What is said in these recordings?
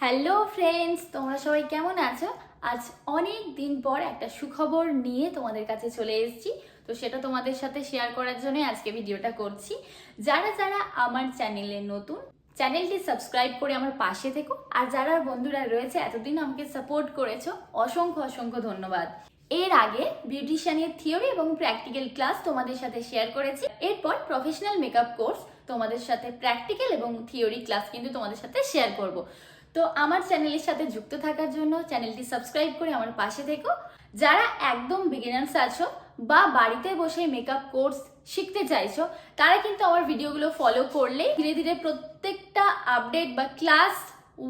Hello friends তোমরা সবাই কেমন আছো? আজ অনেক দিন পর একটা সুখবর নিয়ে তোমাদের কাছে চলে এসেছি। তো সেটা তোমাদের সাথে শেয়ার করার জন্য আজকে ভিডিওটা করছি। যারা যারা আমার চ্যানেলে নতুন চ্যানেলটি সাবস্ক্রাইব করে আমার পাশে থেকো। আর যারা বন্ধুরা রয়েছে, এতদিন আমাকে সাপোর্ট করেছ, অসংখ্য অসংখ্য ধন্যবাদ। এর আগে বিউটিশিয়ানের থিওরি এবং প্র্যাকটিক্যাল ক্লাস তোমাদের সাথে শেয়ার করেছি। এরপর প্রফেশনাল মেকআপ কোর্স তোমাদের সাথে প্র্যাকটিক্যাল এবং থিওরি ক্লাস কিন্তু তোমাদের সাথে শেয়ার করব। তো আমার চ্যানেলের সাথে যুক্ত থাকার জন্য চ্যানেলটি সাবস্ক্রাইব করে আমার পাশে থেকো। যারা একদম বিগিনার্স আছো বা বাড়িতে বসে মেকআপ কোর্স শিখতে চাইছো, তারা কিন্তু আমার ভিডিওগুলো ফলো করলে ধীরে ধীরে প্রত্যেকটা আপডেট বা ক্লাস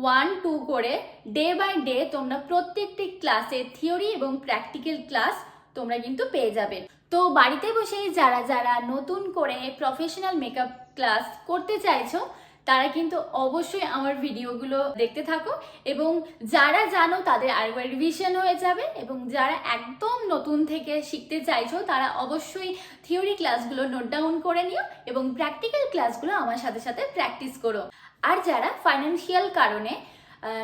ওয়ান টু করে ডে বাই ডে তোমরা প্রত্যেকটি ক্লাসে থিওরি এবং প্র্যাকটিক্যাল ক্লাস তোমরা কিন্তু পেয়ে যাবে। তো বাড়িতে বসেই যারা যারা নতুন করে প্রফেশনাল মেকআপ ক্লাস করতে চাইছো তারা কিন্তু অবশ্যই আমার ভিডিওগুলো দেখতে থাকো এবং যারা জানো তাদের আরেকবার রিভিশন হয়ে যাবে এবং যারা একদম নতুন থেকে শিখতে চাইছো তারা অবশ্যই থিওরি ক্লাসগুলো নোট ডাউন করে নিও এবং প্র্যাকটিক্যাল ক্লাসগুলো আমার সাথে সাথে প্র্যাকটিস করো। আর যারা ফাইন্যান্সিয়াল কারণে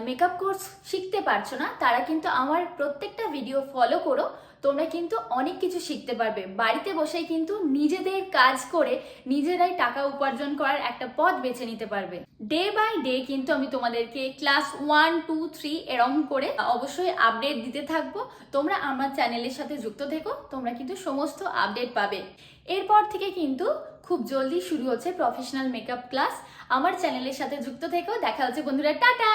মেকআপ কোর্স শিখতে পারছ না, তারা কিন্তু আমার প্রত্যেকটা ভিডিও ফলো করো, তোমরা কিন্তু অনেক কিছু শিখতে পারবে। বাড়িতে বসেই কিন্তু নিজেদের কাজ করে নিজেরাই টাকা উপার্জন করার একটা পথ বেছে নিতে পারবে। ডে বাই ডে কিন্তু আমি তোমাদেরকে ক্লাস ওয়ান টু থ্রি এরম করে অবশ্যই আপডেট দিতে থাকব। তোমরা আমার চ্যানেলের সাথে যুক্ত থেকো, তোমরা কিন্তু সমস্ত আপডেট পাবে। এরপর থেকে কিন্তু খুব জলদি শুরু হচ্ছে প্রফেশনাল মেকআপ ক্লাস আমার চ্যানেলের সাথে যুক্ত থেকেও দেখা হচ্ছে বন্ধুরা, টাটা!